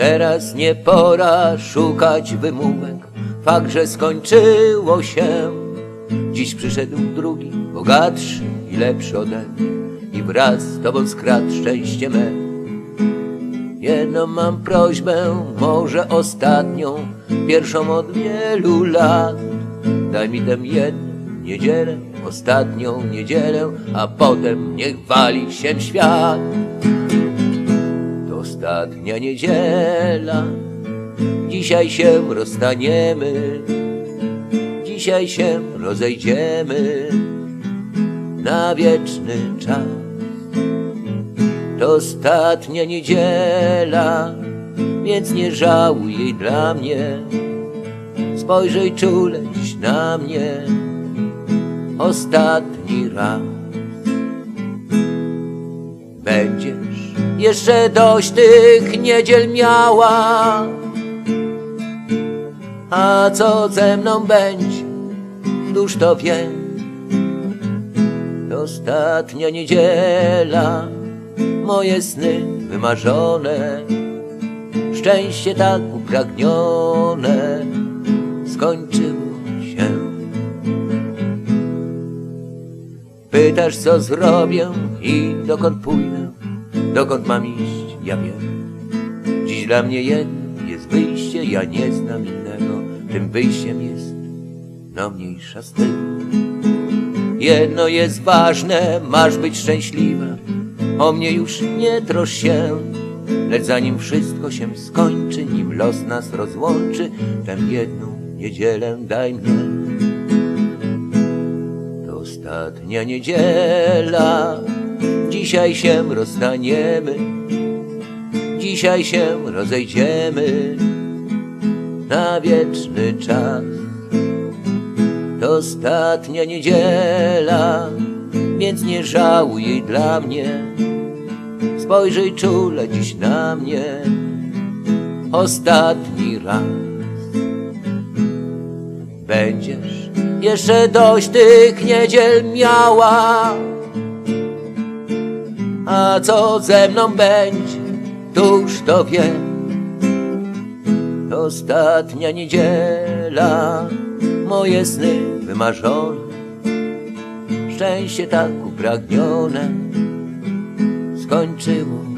Teraz nie pora szukać wymówek, fakt, że skończyło się. Dziś przyszedł drugi, bogatszy i lepszy ode mnie i wraz z tobą skradł szczęście me. Jedną mam prośbę, może ostatnią, pierwszą od wielu lat. Daj mi tę jedną niedzielę, ostatnią niedzielę, a potem niech wali się świat. Ostatnia niedziela, dzisiaj się rozstaniemy, dzisiaj się rozejdziemy na wieczny czas. To ostatnia niedziela, więc nie żałuj jej dla mnie. Spojrzyj czule dziś na mnie, ostatni raz. Będziesz. Jeszcze dość tych niedziel miała, a co ze mną będzie, któż to wie? Ostatnia niedziela, moje sny wymarzone, szczęście tak upragnione. Skończyło Pytasz, co zrobię i dokąd pójdę, dokąd mam iść, ja wiem. Dziś dla mnie jedno jest wyjście, ja nie znam innego, tym wyjściem jest no mniejsza z tym. Jedno jest ważne, masz być szczęśliwa. O mnie już nie trosz się, lecz zanim wszystko się skończy, nim los nas rozłączy, tę jedną niedzielę daj mnie. Ostatnia niedziela, dzisiaj się rozstaniemy, dzisiaj się rozejdziemy na wieczny czas. To ostatnia niedziela, więc nie żałuj jej dla mnie. Spojrzyj czule dziś na mnie, ostatni raz. Będziesz. Jeszcze dość tych niedziel miała, a co ze mną będzie, tuż to wiem. To ostatnia niedziela, moje sny wymarzone, szczęście tak upragnione skończyło